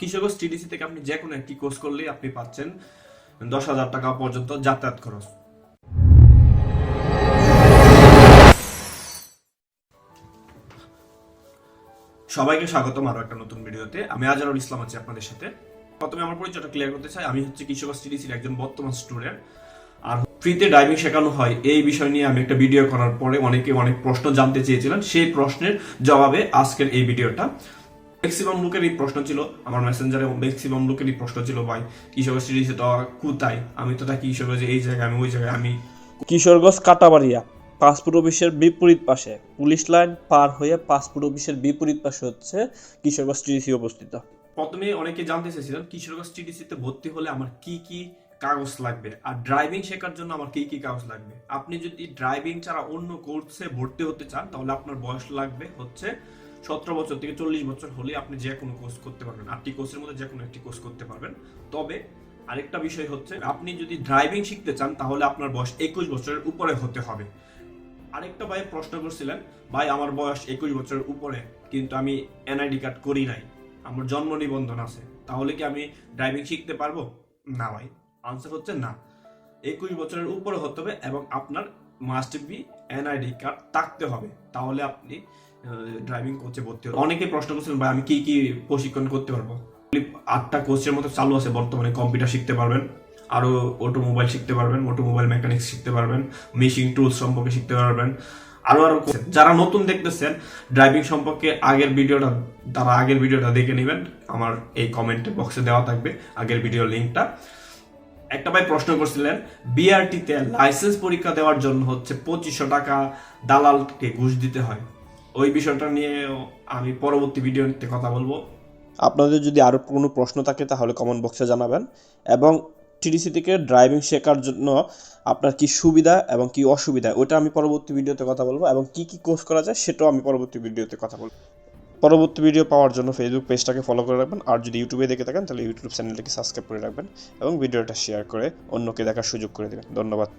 Kishoreganj TDC থেকে আপনি যে কোনো একটি কোর্স করলেই আপনি পাচ্ছেন দশ হাজার টাকা পর্যন্ত যাতায়াত খরচ। সবাইকে স্বাগতম আরও একটা নতুন ভিডিওতে। আমি আজহারুল ইসলাম আছি আপনাদের সাথে। প্রথমে আমার পরিচয়টা ক্লিয়ার করতে চাই। আমি হচ্ছে কিশোরগঞ্জ টিডিসির একজন বর্তমান স্টুডেন্ট আর ফ্রিতে ড্রাইভিং শেখানো হয়। এই বিষয় নিয়ে আমি একটা ভিডিও করার পরে অনেকে অনেক প্রশ্ন জানতে চেয়েছিলেন। সেই প্রশ্নের জবাবে আজকের এই ভিডিওটা ম্যাক্সিমাম লোকেরই প্রশ্ন ছিল আমার মেসেঞ্জারে ম্যাক্সিমাম লোকেরই প্রশ্ন ছিল ভাই কিশোরগঞ্জ টিডিসি তো কোথায় আমি তো থাকি কিশোরগঞ্জ এই জায়গায় আমি ওই জায়গায় আমি কিশোরগঞ্জ কাটাবাড়িয়া পাসপোর্ট অফিসের বিপরীত পাশে পুলিশ লাইন পার হয়ে পাসপোর্ট অফিসের বিপরীত পাশে হচ্ছে কিশোরগঞ্জ টিডিসি অবস্থিত প্রথমে অনেকে জানতে চেয়েছিলেন কিশোরগঞ্জ টিডিসিতে ভর্তি হলে আমার কি কি কাগজ লাগবে? আর ড্রাইভিং শেখার জন্য আমার কি কি কাগজ লাগবে? আপনি যদি ড্রাইভিং ছাড়া অন্য কোর্সে ভর্তি হতে চান তাহলে আপনার বয়স লাগবে হচ্ছে সতেরো বছর থেকে চল্লিশ বছর হলে আপনি যে কোনো কোর্স করতে পারবেন। আটটি কোর্সের মধ্যে যে কোনো একটি কোর্স করতে পারবেন। তবে আরেকটা বিষয় হচ্ছে, আপনি যদি ড্রাইভিং শিখতে চান, তাহলে আপনার বয়স একুশ বছরের উপরে হতে হবে। আরেকটা ভাই প্রশ্ন করছিলেন, ভাই, আমার বয়স একুশ বছরের উপরে, কিন্তু আমি এনআইডি কার্ড করি নাই। আমার জন্ম নিবন্ধন আছে। তাহলে কি আমি ড্রাইভিং শিখতে পারব? না ভাই। আনসার হচ্ছে না। একুশ বছরের উপরে হতে হবে এবং আপনার মাস্ট বি এনআইডি কার্ড থাকতে হবে। তাহলে আপনি ড্রাইভিং কোচে ভর্তি অনেকে প্রশ্ন করছিলেন, ভাই, আমি কি কি প্রশিক্ষণ করতে পারব? আটটা কোর্সের মতো চালু আছে, বর্তমানে কম্পিউটার শিখতে পারবেন, আরও অটোমোবাইল শিখতে পারবেন অটোমোবাইল মেকানিক্স শিখতে পারবেন মেশিন টুলস সম্পর্কে শিখতে পারবেন। আরও আরও course। যারা নতুন দেখতেছেন ড্রাইভিং সম্পর্কে আগের ভিডিওটা, তারা আগের ভিডিওটা দেখে নেবেন। আমার এই কমেন্ট বক্সে দেওয়া থাকবে, আগের ভিডিও লিঙ্কটা একটা ভাই প্রশ্ন করছিলেন বিআরটিতে লাইসেন্স পরীক্ষা দেওয়ার জন্য হচ্ছে পঁচিশশো টাকা দালালকে ঘুষ দিতে হয়। ওই বিষয়টা নিয়ে আমি পরবর্তী ভিডিওতে কথা বলব। আপনাদের যদি আরও কোনো প্রশ্ন থাকে, তাহলে কমেন্ট বক্সে জানাবেন। এবং টিডিসি থেকে ড্রাইভিং শেখার জন্য আপনার কি সুবিধা এবং কি অসুবিধা ওটা আমি পরবর্তী ভিডিওতে কথা বলব। এবং কি কি কোর্স করা যায়, সেটাও আমি পরবর্তী ভিডিওতে কথা বলব। পরবর্তী ভিডিও পাওয়ার জন্য ফেসবুক পেজটাকে ফলো করে রাখবেন। আর যদি ইউটিউবে দেখে থাকেন, তাহলে ইউটিউব চ্যানেলটাকে সাবস্ক্রাইব করে রাখবেন এবং ভিডিওটা শেয়ার করে অন্যকে দেখার সুযোগ করে দেবেন। ধন্যবাদ।